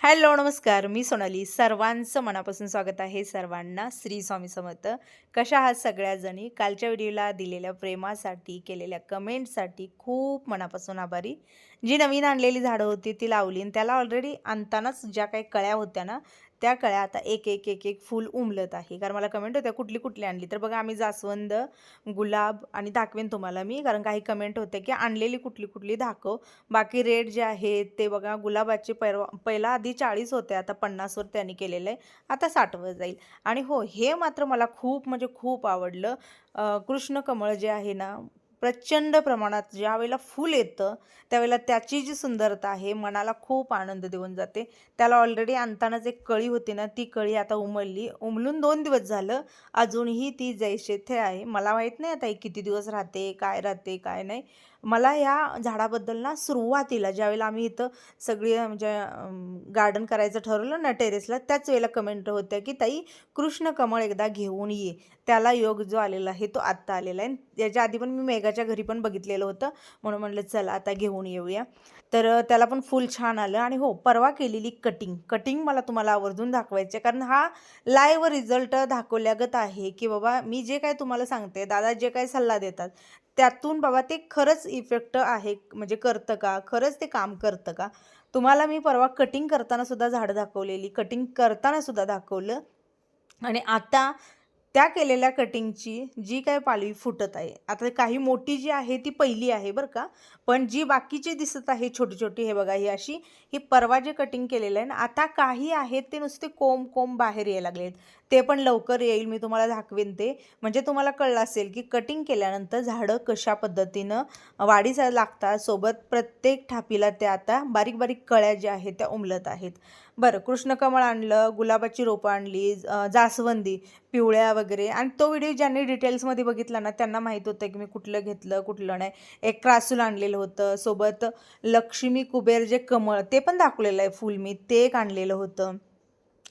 Hello नमस्कार. मी सोनाली. सर्वांचं मनापासून स्वागत आहे. सर्वांना श्री स्वामी समर्थ. कशा आहात सगळ्याजणी? कालच्या व्हिडिओला दिलेल्या प्रेमासाठी केलेल्या कमेंटसाठी खूप मनापासून आभारी. जी नवीन आणलेली झाडं होती ती लावली आणि त्याला ऑलरेडी आणतानाच ज्या काही कळ्या होत्या ना त्या कळ्या आता एक एक एक एक फुल उमलत आहे. कारण मला कमेंट होत्या कुठली कुठली आणली? तर बघा आम्ही जास्वंद गुलाब आणि दाखवेन तुम्हाला मी. कारण काही कमेंट होते की आणलेली कुठली कुठली दाखव. बाकी रेट जे आहेत ते बघा गुलाबाचे परवा पहिला आधी चाळीस होते आता पन्नासवर त्यांनी केलेलं आहे. आता साठवर जाईल. आणि हो हे मात्र मला खूप म्हणजे खूप आवडलं. कृष्ण कमळ जे आहे ना प्रचंड प्रमाणात ज्यावेळेला फुल फूल येतं त्यावेळेला त्याची जी सुंदरता आहे मनाला खूप आनंद देऊन जाते. त्याला ऑलरेडी आणतानाच एक कळी होती ना ती कळी आता उमलली. उमलून दोन दिवस झालं अजूनही ती जैसे थे आहे. मला माहीत नाही आता किती दिवस राहते काय राहते काय नाही. मला या झाडाबद्दल ना सुरुवातीला ज्यावेळेला आम्ही इथं सगळी म्हणजे गार्डन करायचं ठरवलं ना टेरेसला त्याच वेळेला कमेंट होत्या की ताई कृष्ण कमळ एकदा घेऊन ये. त्याला योग जो आलेला आहे तो आत्ता आलेला आहे. याच्या आधी पण मी मेघाच्या घरी पण बघितलेलं होतं. म्हणून म्हणलं चला आता घेऊन येऊया. तर त्याला पण फुल छान आलं आणि हो परवा केलेली कटिंग कटिंग मला तुम्हाला आवर्जून दाखवायची आहे. कारण हा लाईव्ह रिझल्ट दाखवल्यागत आहे की बाबा मी जे काय तुम्हाला सांगते दादा जे काय सल्ला देतात त्यातून बाबा ते खरंच इफेक्ट आहे. म्हणजे करतं का? खरंच ते काम करतं का? तुम्हाला मी परवा कटिंग करताना सुद्धा झाडं दाखवलेली. कटिंग करताना सुद्धा दाखवलं. आणि आता त्या केलेल्या कटिंगची जी काय पालवी फुटत आहे. आता काही मोठी जी आहे ती पहिली आहे बरं का? पण जी बाकीची दिसत आहे छोटी छोटी हे बघा ही अशी ही परवा जे कटिंग केलेलं आहे ना आता काही आहेत ते नुसते कोंब कोंब बाहेर यायला लागलेत. ते पण लवकर येईल मी तुम्हाला दाखवेन ते. म्हणजे तुम्हाला कळलं असेल की कटिंग केल्यानंतर झाडं कशा पद्धतीनं वाढीस लागतात. सोबत प्रत्येक ठापीला त्या आता बारीक बारीक कळ्या ज्या आहेत त्या उमलत आहेत. बरं कृष्णकमळ आणलं गुलाबाची रोपं आणली जास्वंदी पिवळ्या वगैरे. आणि तो व्हिडिओ ज्यांनी डिटेल्समध्ये बघितला ना त्यांना माहीत होतं की मी कुठलं घेतलं कुठलं नाही. एक क्रासूल आणलेलं होतं. सोबत लक्ष्मी कुबेर जे कमळ ते पण दाखवलेलं आहे फुल मी. ते एक आणलेलं होतं.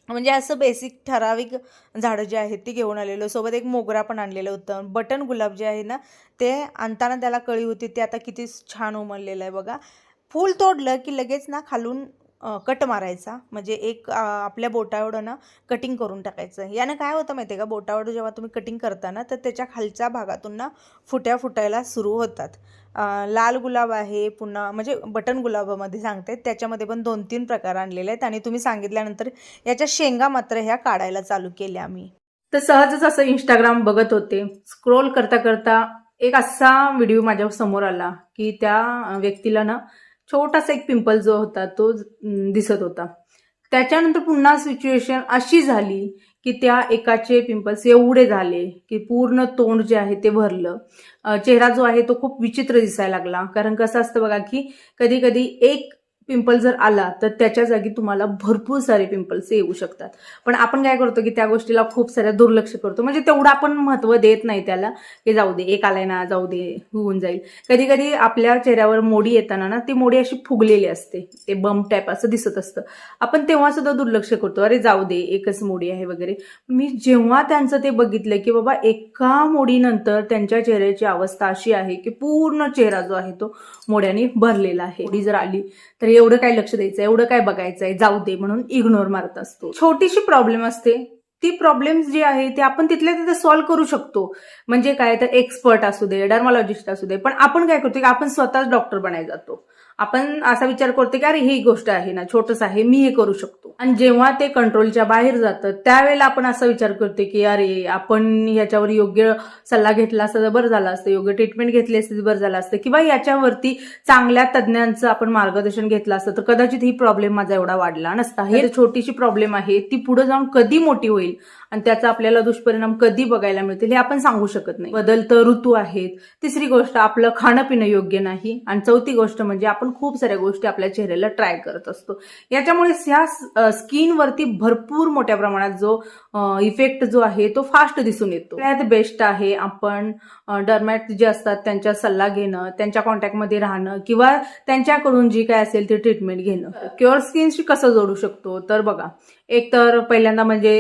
म्हणजे असं बेसिक ठराविक झाडं जे आहेत ती घेऊन आलेलो. सोबत एक मोगरा पण आणलेलं होतं. बटन गुलाब जे आहे ना ते आणताना त्याला कळी होती. ते आता किती छान उमललेलं आहे बघा. फूल तोडलं की लगेच ना खालून कट मारायचा. म्हणजे एक आपल्या बोटावडं ना कटिंग करून टाकायचं. यानं काय होतं माहिती आहे का? बोटावडं जेव्हा तुम्ही कटिंग करता ना तर त्याच्या खालच्या भागातून ना फुट्या फुटायला सुरू होतात. लाल गुलाब आहे पुन्हा म्हणजे बटन गुलाबामध्ये सांगते. त्याच्यामध्ये पण दोन तीन प्रकार आणलेले आहेत आणि तुम्ही सांगितल्यानंतर याच्या शेंगा मात्र ह्या काढायला चालू केल्या आम्ही. तर सहजच असं इंस्टाग्राम बघत होते. स्क्रोल करता करता एक असा व्हिडिओ माझ्यासमोर आला की त्या व्यक्तीला ना छोटासा एक पिंपल जो होता तो दिसत होता. त्याच्यानंतर पुन्हा सिच्युएशन अशी झाली की त्या एकाचे पिंपल्स एवढे झाले की पूर्ण तोंड जे आहे ते भरलं. चेहरा जो आहे तो खूप विचित्र दिसायला लागला. कारण कसं असतं बघा की कधी कधी एक पिंपल जर आला तर त्याच्या जागी तुम्हाला भरपूर सारे पिंपल्स येऊ शकतात. पण आपण काय करतो की त्या गोष्टीला खूप साऱ्या दुर्लक्ष करतो. म्हणजे तेवढं आपण महत्त्व देत नाही त्याला की जाऊ दे एक आलाय ना जाऊ दे होऊन जाईल. कधी कधी आपल्या चेहऱ्यावर मोडी येताना ना ती मोडी अशी फुगलेली असते. ते बम टाईप असं दिसत असतं. आपण तेव्हा सुद्धा दुर्लक्ष करतो. अरे जाऊ दे एकच मोडी आहे वगैरे. मी जेव्हा त्यांचं ते बघितलं की बाबा एका मोडीनंतर त्यांच्या चेहऱ्याची अवस्था अशी आहे की पूर्ण चेहरा जो आहे तो मोड्याने भरलेला आहे. मोडी जर आली तर एवढं काय लक्ष द्यायचं एवढं काय बघायचंय जाऊ दे म्हणून इग्नोर मारत असतो. छोटीशी प्रॉब्लेम असते. ती प्रॉब्लेम जी आहे ते आपण तिथल्या तिथे सॉल्व्ह करू शकतो. म्हणजे काय तर एक्सपर्ट असू दे डर्मॉलॉजिस्ट असू दे पण आपण काय करतो की आपण स्वतःच डॉक्टर बनायला जातो. आपण असा विचार करतो की अरे ही गोष्ट आहे ना छोटस आहे मी हे करू शकतो. आणि जेव्हा ते कंट्रोलच्या बाहेर जातं त्यावेळेला आपण असा विचार करतो की अरे आपण ह्याच्यावर योग्य सल्ला घेतला असता तर बरं झालं असतं योग्य ट्रीटमेंट घेतली असती तर बरं झालं असतं. किंवा याच्यावरती चांगल्या तज्ज्ञांचं आपण मार्गदर्शन घेतलं असतं तर कदाचित ही प्रॉब्लेम माझा एवढा वाढला नसता. हे छोटीशी प्रॉब्लेम आहे ती पुढे जाऊन कधी मोठी होईल आणि त्याचा आपल्याला दुष्परिणाम कधी बघायला मिळतील हे आपण सांगू शकत नाही. बदलतं ऋतू आहेत तिसरी गोष्ट आपलं खाणं पिणं योग्य नाही. आणि चौथी गोष्ट म्हणजे आपण खूप साऱ्या गोष्टी आपल्या चेहऱ्याला ट्राय करत असतो. याच्यामुळे ह्या स्किनवरती भरपूर मोठ्या प्रमाणात जो इफेक्ट जो आहे तो फास्ट दिसून येतो. त्यात बेस्ट आहे आपण डर्मॅट जे असतात त्यांच्या सल्ला घेणं त्यांच्या कॉन्टॅक्टमध्ये राहणं किंवा त्यांच्याकडून जी काय असेल ती ट्रीटमेंट घेणं. क्युअर स्किनशी कसं जोडू शकतो? तर बघा एक तर पहिल्यांदा म्हणजे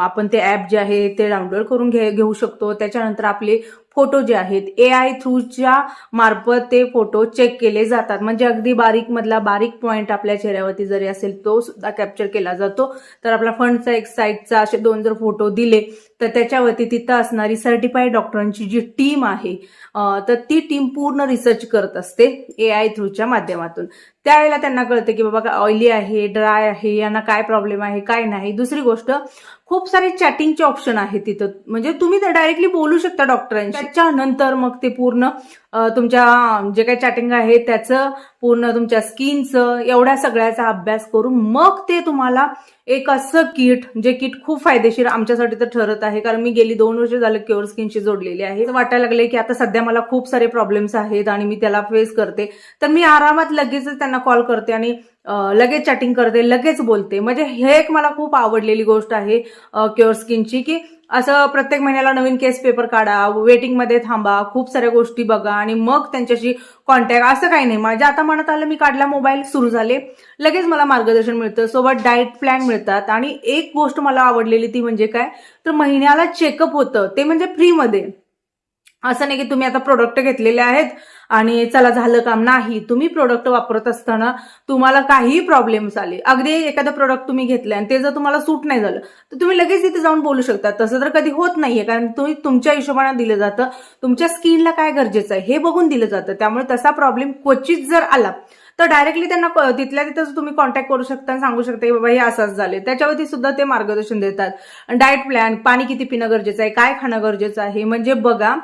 आपण ते ॲप जे आहे ते डाउनलोड करून घे घेऊ शकतो. त्याच्यानंतर आपले फोटो जे आहेत ए आय थ्रूच्या मार्फत ते फोटो चेक केले जातात. म्हणजे अगदी बारीक मधला बारीक पॉईंट आपल्या चेहऱ्यावरती जरी असेल तो सुद्धा कॅप्चर केला जातो. तर आपला फ्रंटचा एक साईडचा असे दोन जर फोटो दिले तर त्याच्यावरती तिथं असणारी सर्टिफाईड डॉक्टरांची जी टीम आहे तर ती टीम पूर्ण रिसर्च करत असते ए आय थ्रूच्या माध्यमातून. त्यावेळेला त्यांना कळतं की बाबा ऑइली आहे ड्राय आहे यांना काय प्रॉब्लेम आहे काय नाही. दुसरी गोष्ट खूप सारे चॅटिंगचे ऑप्शन आहेत तिथं. म्हणजे तुम्ही डायरेक्टली बोलू शकता डॉक्टरांशी त्याच्यानंतर मग ते पूर्ण तुमच्या जे काही चॅटिंग आहे त्याचं पूर्ण तुमच्या स्किनचं एवढ्या सगळ्याचा अभ्यास करून मग ते तुम्हाला एक असं किट जे किट खूप फायदेशीर आमच्यासाठी तर ठरत आहे. कारण मी गेली दोन वर्ष झालं क्युअर स्किनशी जोडलेली आहे. वाटायला लागले की आता सध्या मला खूप सारे प्रॉब्लेम्स आहेत आणि मी त्याला फेस करते. तर मी आरामात लगेचच त्यांना कॉल करते आणि लगेच चॅटिंग करते लगेच बोलते. म्हणजे हे एक मला खूप आवडलेली गोष्ट आहे क्युअर स्किनची की असं प्रत्येक महिन्याला नवीन केस पेपर काढा वेटिंगमध्ये थांबा खूप साऱ्या गोष्टी बघा आणि मग त्यांच्याशी कॉन्टॅक्ट असं काही नाही. माझ्या आता म्हणत आलं मी काढला मोबाईल सुरू झाले. लगेच मला मार्गदर्शन मिळतं. सोबत डाएट प्लॅन मिळतात. आणि एक गोष्ट मला आवडलेली ती म्हणजे काय? तर महिन्याला चेकअप होतं. ते म्हणजे फ्रीमध्ये असं नाही की तुम्ही आता प्रोडक्ट घेतलेले आहेत आणि चला झालं काम. नाही तुम्ही प्रोडक्ट वापरत असताना तुम्हाला काहीही प्रॉब्लेम्स आले. अगदी एखादं प्रोडक्ट तुम्ही घेतलं आणि ते जर तुम्हाला सूट नाही झालं तर तुम्ही लगेच तिथे जाऊन बोलू शकता. तसं तर कधी होत नाहीये कारण तुम्ही तुमच्या हिशोबाने दिलं जातं. तुमच्या स्किनला काय गरजेचं आहे हे बघून दिलं जातं. त्यामुळे तसा प्रॉब्लेम क्वचित जर आला तर डायरेक्टली त्यांना तिथल्या तिथं तुम्ही कॉन्टॅक्ट करू शकता आणि सांगू शकता की बाबा हे असंच झाले त्याच्यावरती सुद्धा ते मार्गदर्शन देतात. डाएट प्लॅन पाणी किती पिणं गरजेचं आहे काय खाणं गरजेचं आहे म्हणजे बघा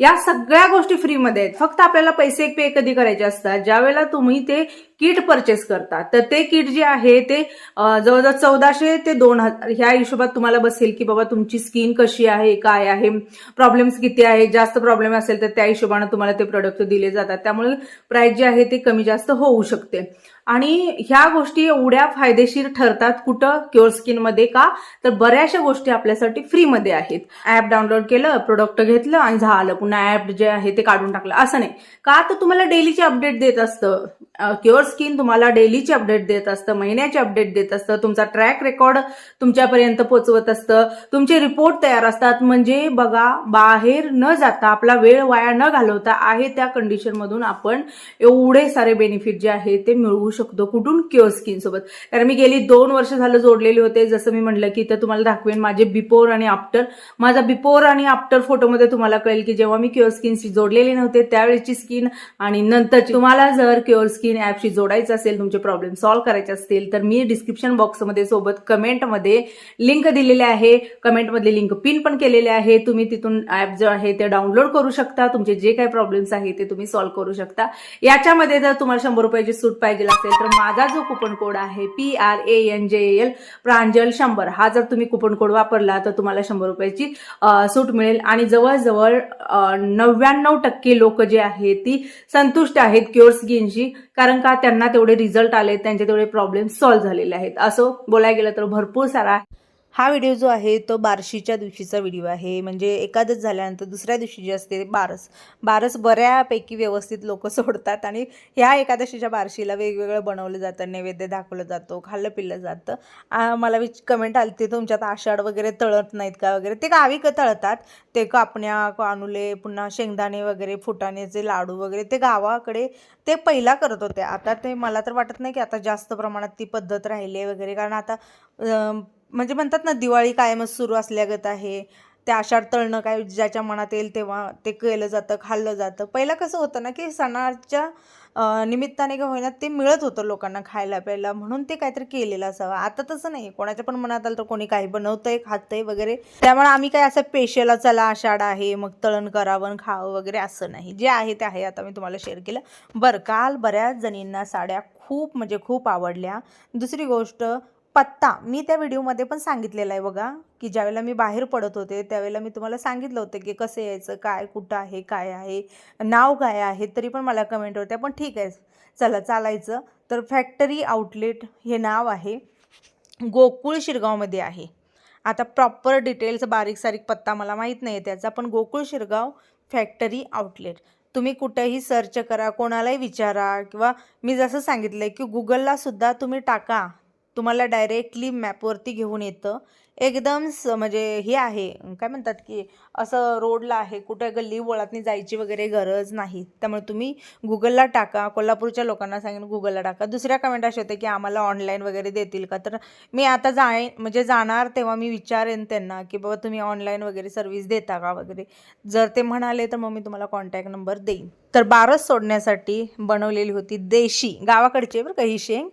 या सगळ्या गोष्टी फ्रीमध्ये आहेत. फक्त आपल्याला पैसे पे कधी करायचे असतात? ज्यावेळेला तुम्ही ते किट परचेस करता तर ते किट जे आहे ते जवळजवळ चौदाशे ते दोन हजार ह्या हिशोबात तुम्हाला बसेल की बाबा तुमची स्किन कशी आहे काय आहे प्रॉब्लेम्स किती आहे जास्त प्रॉब्लेम असेल तर त्या हिशोबाने तुम्हाला ते प्रोडक्ट दिले जातात. त्यामुळे प्राइस जे आहे ते कमी जास्त होऊ शकते. आणि ह्या गोष्टी एवढ्या फायदेशीर ठरतात कुठं? क्युअर स्किनमध्ये का? तर बऱ्याचशा गोष्टी आपल्यासाठी फ्रीमध्ये आहेत. ऍप डाउनलोड केलं प्रोडक्ट घेतलं आणि झालं. पुन्हा ऍप जे आहे ते काढून टाकलं. असं नाही. का? तर तुम्हाला डेलीचे अपडेट देत असतं. क्युअर स्किन तुम्हाला डेलीचे अपडेट देत असतं महिन्याचे अपडेट देत असतं तुमचा ट्रॅक रेकॉर्ड तुमच्यापर्यंत पोहोचवत असतं तुमचे रिपोर्ट तयार असतात. म्हणजे बघा बाहेर न जाता आपला वेळ वाया न घालवता आहे त्या कंडिशनमधून आपण एवढे सारे बेनिफिट जे आहे ते मिळवू शकतो कुठून? क्युअर स्किन सोबत. कारण मी गेली दोन वर्ष झालं जोडलेले होते. जसं मी म्हटलं की तर तुम्हाला दाखवेन माझे बिफोर आणि आफ्टर माझा बिफोर आणि आफ्टर फोटोमध्ये तुम्हाला कळेल की जेव्हा मी क्युअर स्किनशी जोडलेले नव्हते त्यावेळेची स्किन आणि नंतर तुम्हाला जर क्युअर स्किन ऍपशी जोडायचं असेल तुमचे प्रॉब्लेम सॉल्व्ह करायचे असतील तर मी डिस्क्रिप्शन बॉक्समध्ये सोबत कमेंटमध्ये लिंक दिलेले आहे. कमेंटमधली लिंक पिन पण केलेले आहे. तुम्ही तिथून ऍप जो आहे ते डाउनलोड करू शकता. तुमचे जे काही प्रॉब्लेम्स आहे ते तुम्ही सॉल्व्ह करू शकता. याच्यामध्ये जर तुम्हाला शंभर रुपयाची सूट पाहिजे असेल तर माझा जो कुपन कोड आहे P R A N J L Pranjal शंभर. हा जर तुम्ही कुपन कोड वापरला तर तुम्हाला शंभर रुपयाची सूट मिळेल. आणि जवळजवळ नव्याण्णव टक्के लोक जे आहेत ती संतुष्ट आहेत क्युअर स्किनशी कारण का त्यांना तेवढे रिझल्ट आले त्यांचे तेवढे प्रॉब्लेम सॉल्व्ह झालेले आहेत. असं बोलायला गेलं तर भरपूर सारा हा व्हिडिओ जो आहे तो बारशीच्या दिवशीचा व्हिडिओ आहे. म्हणजे एकादश झाल्यानंतर दुसऱ्या दिवशी जी असते बारस. बारस बऱ्यापैकी व्यवस्थित लोक सोडतात आणि ह्या एकादशीच्या बारशीला वेगवेगळं बनवलं जातं नैवेद्य दाखवलं जातो खाल्लं पिलं जातं. मला विच कमेंट आली ते तुमच्यात आषाढ वगैरे तळत नाहीत का वगैरे? ते गावी का तळतात. ते कापण्या कानुले पुन्हा शेंगदाणे वगैरे फुटाण्याचे लाडू वगैरे ते गावाकडे ते पहिला करत होते. आता ते मला तर वाटत नाही की आता जास्त प्रमाणात ती पद्धत राहिली आहे वगैरे. कारण आता म्हणजे म्हणतात ना दिवाळी कायमच सुरू असल्यागत आहे. ते आषाढ तळणं काय ज्याच्या मनात येईल तेव्हा ते केलं जातं खाल्लं जातं. पहिलं कसं होतं ना की सणाच्या निमित्ताने का होईना ते मिळत होतं लोकांना खायला प्यायला. म्हणून ते काहीतरी केलेलं असावं. आता तसं नाही. कोणाच्या पण मनात आलं तर कोणी काही बनवतंय खातंय वगैरे. त्यामुळे आम्ही काय असं पेशेला चला आषाढ आहे मग तळण करावं खावं वगैरे असं नाही. जे आहे ते आहे. आता मी तुम्हाला शेअर केलं. बरं काल बऱ्याच जणींना साड्या खूप म्हणजे खूप आवडल्या. दुसरी गोष्ट पत्ता. मी त्या व्हिडिओमध्ये पण सांगितलेला आहे बघा की ज्यावेळेला मी बाहेर पडत होते त्यावेळेला मी तुम्हाला सांगितलं होतं की कसं यायचं काय कुठं आहे काय आहे नाव काय आहे तरी पण मला कमेंट होत्या पण ठीक आहे चला चालायचं. तर फॅक्टरी आउटलेट हे नाव आहे. गोकुळ शिरगावमध्ये आहे. आता प्रॉपर डिटेल्स बारीक सारीक पत्ता मला माहीत नाही आहे त्याचा पण गोकुळ शिरगाव फॅक्टरी आउटलेट तुम्ही कुठेही सर्च करा कोणालाही विचारा किंवा मी जसं सांगितलं आहे की गुगलला सुद्धा तुम्ही टाका. तुम्हाला डायरेक्टली मॅपवरती घेऊन येतं. एकदम स म्हणजे हे आहे काय म्हणतात की असं रोडला आहे कुठे गल्ली वळातनी जायची वगैरे गरज नाही. त्यामुळे तुम्ही गुगलला टाका कोल्हापूरच्या लोकांना सांगेन गुगलला टाका. दुसऱ्या कमेंट असे होते की आम्हाला ऑनलाईन वगैरे देतील का? तर मी आता जाय म्हणजे जाणार तेव्हा मी विचारेन त्यांना की बाबा तुम्ही ऑनलाईन वगैरे सर्व्हिस देता का? वगैरे. जर ते म्हणाले तर मग मी तुम्हाला कॉन्टॅक्ट नंबर देईन. तर बारस सोडण्यासाठी बनवलेली होती देशी गावाकडची बरं का ही शेंग.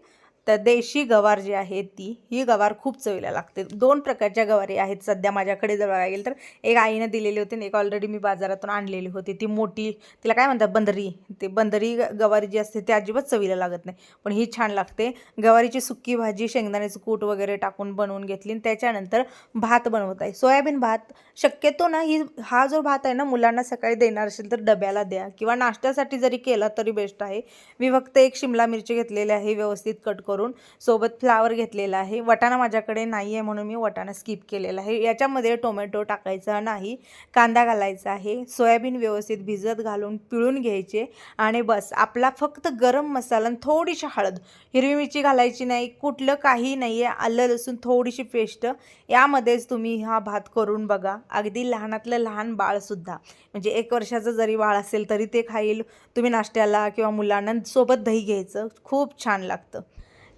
तर देशी गवार जी आहे ती ही गवार खूप चवीला लागते. दोन प्रकारच्या गवारी आहेत सध्या माझ्याकडे जर बघायला तर. एक आईनं दिलेली होती आणि एक ऑलरेडी मी बाजारातून आणलेली होती. ती मोठी तिला काय म्हणतात? बंदरी. ते बंदरी गवारी जी असते ती अजिबात चवीला लागत नाही. पण ही छान लागते. गवारीची सुक्की भाजी शेंगदाण्याचं कूट वगैरे टाकून बनवून घेतली आणि त्याच्यानंतर भात बनवत आहे. सोयाबीन भात शक्यतो ना ही हा जो भात आहे ना मुलांना सकाळी देणार असेल तर डब्याला द्या. किंवा नाश्त्यासाठी जरी केला तरी बेस्ट आहे. मी फक्त एक शिमला मिरची घेतलेली आहे व्यवस्थित कट करून. करून सोबत फ्लावर घेतलेला आहे. वटाणा माझ्याकडे नाही आहे म्हणून मी वटाणा स्किप केलेला आहे. याच्यामध्ये टोमॅटो टाकायचा नाही कांदा घालायचा आहे. सोयाबीन व्यवस्थित भिजत घालून पिळून घ्यायचे आणि बस. आपला फक्त गरम मसाला आणि थोडीशी हळद. हिरवी मिरची घालायची नाही कुठलं काही नाही आहे आलं लसूण थोडीशी पेस्ट यामध्येच तुम्ही हा भात करून बघा. अगदी लहानातलं लहान बाळसुद्धा म्हणजे एक वर्षाचं जरी बाळ असेल तरी ते खाईल. तुम्ही नाश्त्याला किंवा मुलांना सोबत दही घ्यायचं खूप छान लागतं.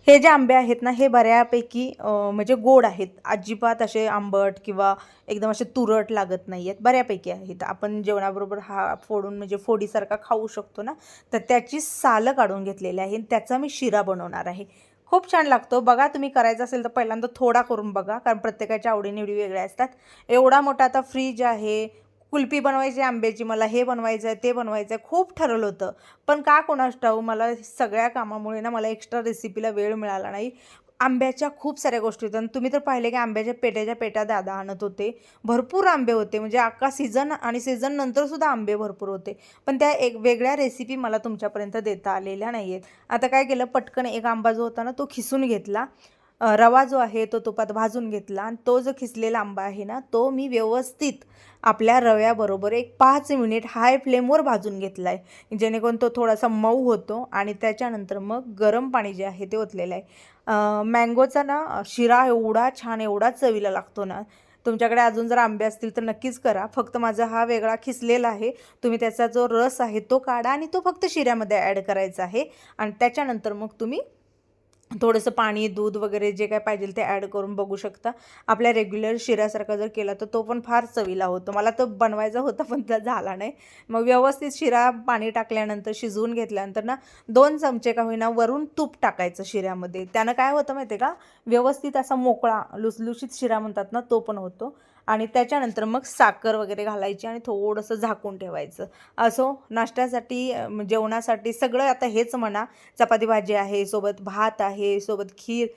हे जे आंबे आहेत ना हे बऱ्यापैकी म्हणजे गोड आहेत. अजिबात असे आंबट किंवा एकदम असे तुरट लागत नाही आहेत बऱ्यापैकी आहेत. आपण जेवणाबरोबर हा फोडून म्हणजे फोडीसारखा खाऊ शकतो ना तर त्याची सालं काढून घेतलेली आहे आणि त्याचा मी शिरा बनवणार आहे. खूप छान लागतो. बघा तुम्ही करायचं असेल तर पहिल्यांदा थोडा करून बघा कारण प्रत्येकाच्या आवडीनिवडी वेगळ्या असतात. एवढा मोठा आता फ्रीज आहे. कुल्फी बनवायची आंब्याची मला हे बनवायचं आहे ते बनवायचं आहे खूप ठरवलं होतं. पण का कोणास ठाऊ मला सगळ्या कामामुळे ना मला एक्स्ट्रा रेसिपीला वेळ मिळाला नाही. आंब्याच्या खूप साऱ्या गोष्टी होत्या. आणि तुम्ही तर पाहिले की आंब्याच्या पेट्याच्या पेट्या दादा आणत होते. भरपूर आंबे होते. म्हणजे अख्खा सीझन आणि सीझन नंतरसुद्धा आंबे भरपूर होते. पण त्या एक वेगळ्या रेसिपी मला तुमच्यापर्यंत देता आलेल्या नाही आहेत आता काय केलं पटकन एक आंबा जो होता ना तो खिसून घेतला. रवा जो आहे तो तुपात भाजून घेतला आणि तो जो खिसलेला आंबा आहे ना तो मी व्यवस्थित आपल्या रव्याबरोबर एक पाच मिनिट हाय फ्लेमवर भाजून घेतला आहे जेणेकरून तो थोडासा मऊ होतो आणि त्याच्यानंतर मग गरम पाणी जे आहे ते ओतलेलं आहे. मँगोचा ना शिरा एवढा छान एवढा चवीला लागतो ना तुमच्याकडे अजून जर आंबे असतील तर नक्कीच करा. फक्त माझा हा वेगळा खिसलेला आहे. तुम्ही त्याचा जो रस आहे तो काढा आणि तो फक्त शिऱ्यामध्ये ॲड करायचा आहे. आणि त्याच्यानंतर मग तुम्ही थोडंसं पाणी दूध वगैरे जे काय पाहिजे ते ॲड करून बघू शकता. आपल्या रेग्युलर शिऱ्यासारखा जर केला तर तो पण फार चवीला होतो. मला तो बनवायचा होता पण त्या झाला नाही. मग व्यवस्थित शिरा पाणी टाकल्यानंतर शिजवून घेतल्यानंतर ना दोन चमचे का होईना वरून तूप टाकायचं शिऱ्यामध्ये. त्यानं काय होतं माहिती आहे का? व्यवस्थित असा मोकळा लुसलुशीत शिरा म्हणतात ना तो पण होतो. आणि त्याच्यानंतर मग साखर वगैरे घालायची आणि थोडंसं झाकून ठेवायचं. असो नाश्त्यासाठी जेवणासाठी सगळं आता हेच म्हणा. चपाती भाजी आहे सोबत भात आहे सोबत खीर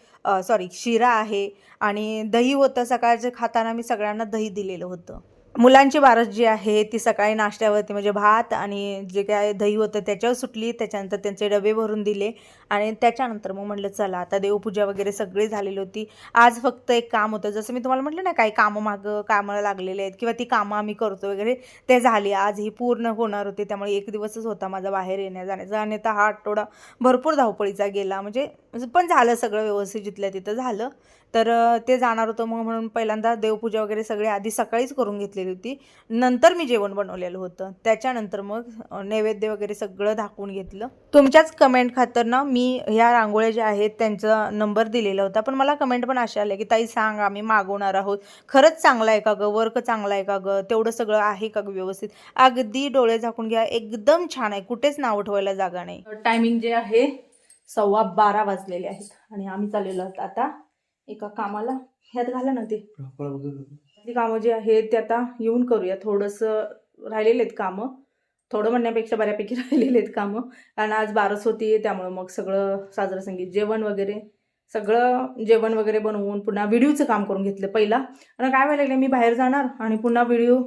सॉरी शिरा आहे आणि दही होतं सकाळचं खाताना मी सगळ्यांना दही दिलेलं होतं. मुलांची बारस जी आहे ती सकाळी नाश्त्यावरती म्हणजे भात आणि जे काय दही होतं त्याच्यावर सुटली. त्याच्यानंतर त्यांचे डबे भरून दिले आणि त्याच्यानंतर मग म्हटलं चला आता देवपूजा वगैरे सगळी झालेली होती. आज फक्त एक काम होतं. जसं मी तुम्हाला म्हटलं ना काही कामं मागं कामं लागलेले आहेत किंवा ती कामं आम्ही करतो वगैरे ते झाली. आज ही पूर्ण होणार होती. त्यामुळे एक दिवसच होता माझा बाहेर येण्या जाण्याचा आणि आता हा आठवडा भरपूर धावपळीचा गेला. म्हणजे पण झालं सगळं व्यवस्थित जिथल्या तिथं झालं. तर ते जाणार होतं. मग म्हणून पहिल्यांदा देवपूजा वगैरे सगळी आधी सकाळीच करून घेतलेली होती. नंतर मी जेवण बनवलेलं होतं. त्याच्यानंतर मग नैवेद्य वगैरे सगळं दाखवून घेतलं. तुमच्याच कमेंट खातर ना मी ह्या रांगोळ्या ज्या आहेत त्यांचा नंबर दिलेला होता. पण मला कमेंट पण अशा आल्या की ताई सांग आम्ही मागवणार आहोत. खरंच चांगला आहे का गं? वर्क चांगला आहे का गं? तेवढं सगळं आहे का गं व्यवस्थित? अगदी डोळे झाकून घ्या. एकदम छान आहे. कुठेच नाव ठेवायला जागा नाही. टायमिंग जे आहे सव्वा बारा वाजलेले आहेत. आणि आम्ही चाललेलो आहोत आता एका कामाला. ह्यात घाला ना ते. ती कामं जी आहेत ते आता येऊन करूया. थोडंसं राहिलेले आहेत कामं. थोडं म्हणण्यापेक्षा बऱ्यापैकी राहिलेले आहेत कामं. कारण आज बारस होती त्यामुळं मग सगळं साजरं संगीत जेवण वगैरे. सगळं जेवण वगैरे बनवून पुन्हा व्हिडिओचं काम करून घेतलं पहिला. आणि काय व्हायला लागलं मी बाहेर जाणार आणि पुन्हा व्हिडिओ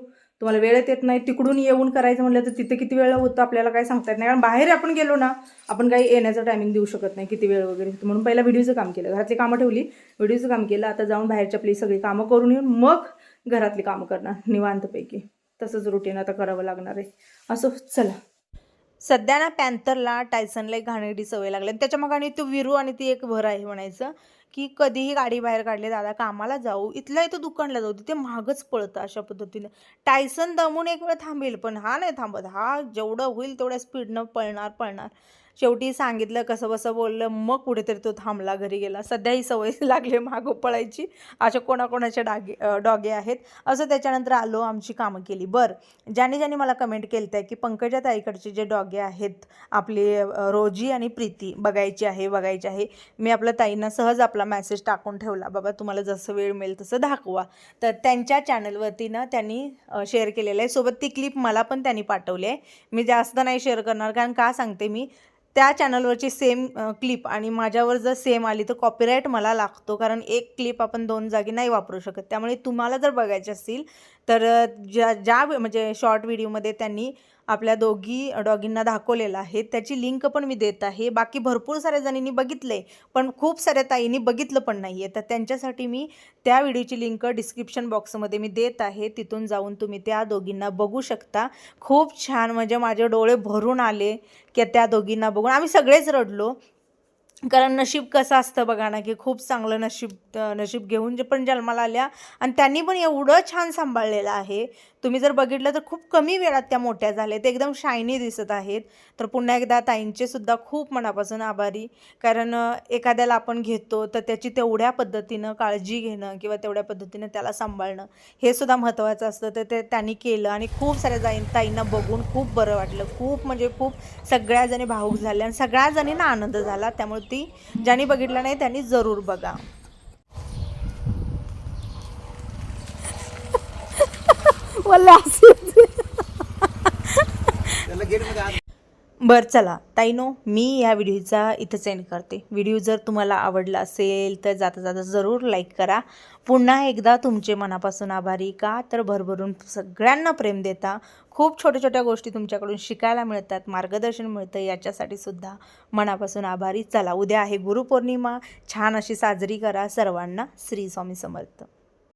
तुम्हाला वेळेत येत नाही तिकडून येऊन करायचं म्हटलं तर तिथे किती वेळ होतं आपल्याला काय सांगता येत नाही. कारण बाहेर आपण गेलो ना आपण काही येण्याचं टायमिंग देऊ शकत नाही किती वेळ वगैरे. होतं. म्हणून पहिला व्हिडिओचं काम केलं. घरातली कामं ठेवली व्हिडिओचं काम केलं. आता जाऊन बाहेरची आपली सगळी कामं करून येऊन मग घरातली कामं करणार निवांतपैकी. तसंच रुटीन आता करावं लागणार आहे. असं चला. सध्या ना पॅन्थरला टायसनला एक घाणेरडी सवय लागली आणि त्याच्या मग आणि तो विरू आणि ती एक भर आहे म्हणायचं. की कधीही गाडी बाहेर काढली दादा कामाला जाऊ. इथल्या इथं दुकानला जाऊ तिथे मागच पळतं अशा पद्धतीनं. टायसन दमून एक वेळ थांबेल पण हा नाही थांबत. हा जेवढं होईल तेवढ्या स्पीडनं पळणार पळणार. शेवटी सांगितलं कसं बसं बोललं मग कुठेतरी तो थांबला घरी गेला. सध्या ही सवय लागली मागं पळायची. अशा कोणाकोणाच्या डागे डॉगे आहेत. असं त्याच्यानंतर आलो आमची कामं केली. बरं ज्याने ज्याने मला कमेंट केलं आहे की पंकजा ताईकडचे जे डॉगे आहेत आपले रोजी आणि प्रीती बघायची आहे बघायची आहे. मी आपल्या ताईंना सहज आपला मेसेज टाकून ठेवला बाबा तुम्हाला जसं वेळ मिळेल तसं दाखवा. तर त्यांच्या चॅनलवरती ना त्यांनी शेअर केलेलं आहे. सोबत ती क्लिप मला पण त्यांनी पाठवली आहे. मी जास्त नाही शेअर करणार कारण का सांगते मी? त्या चॅनलवरची सेम क्लिप आणि माझ्यावर जर सेम आली तर कॉपीराईट मला लागतो. कारण एक क्लिप आपण दोन जागी नाही वापरू शकत. त्यामुळे तुम्हाला जर बघायची असतील तर ज्या ज्या म्हणजे शॉर्ट व्हिडिओमध्ये त्यांनी आपल्या दोघी डॉगींना दाखवलेलं आहे. त्याची लिंक पण मी देत आहे. बाकी भरपूर साऱ्या जणींनी बघितलं आहे पण खूप साऱ्या ताईंनी बघितलं पण नाही आहे तर त्यांच्यासाठी मी त्या व्हिडिओची लिंक डिस्क्रिप्शन बॉक्समध्ये मी देत आहे. तिथून जाऊन तुम्ही त्या दोघींना बघू शकता. खूप छान म्हणजे माझे डोळे भरून आले की त्या दोघींना बघून. आम्ही सगळेच रडलो. कारण नशीब कसं असतं बघा ना की खूप चांगलं नशीब नशीब घेऊन जे पण जन्माला आल्या. आणि त्यांनी पण एवढं छान सांभाळलेलं आहे. तुम्ही जर बघितलं तर खूप कमी वेळात त्या मोठ्या झाल्या ते एकदम शायनी दिसत आहेत. तर पुन्हा एकदा ताईंचे सुद्धा खूप मनापासून आभारी. कारण एखाद्याला आपण घेतो तर त्याची तेवढ्या पद्धतीनं काळजी घेणं किंवा तेवढ्या पद्धतीनं त्याला सांभाळणं हे सुद्धा महत्त्वाचं असतं. तर ते त्यांनी केलं आणि खूप साऱ्या जाईन ताईंना बघून खूप बरं वाटलं. खूप म्हणजे खूप सगळ्या जणी भाऊक झाल्या आणि सगळ्या जणींना आनंद झाला. त्यामुळे ती ज्यांनी बघितलं नाही त्यांनी जरूर बघा. बरं चला. ताईनो मी या व्हिडिओचा इथंच एंड करते. व्हिडिओ जर तुम्हाला आवडला असेल तर जाता जाता जरूर लाईक करा. पुन्हा एकदा तुमचे मनापासून आभारी का? तर भरभरून सगळ्यांना प्रेम देता. खूप छोट्या छोट्या गोष्टी तुमच्याकडून शिकायला मिळतात मार्गदर्शन मिळतं याच्यासाठी सुद्धा मनापासून आभारी. चला उद्या आहे गुरुपौर्णिमा. छान अशी साजरी करा सर्वांना. श्री स्वामी समर्थ.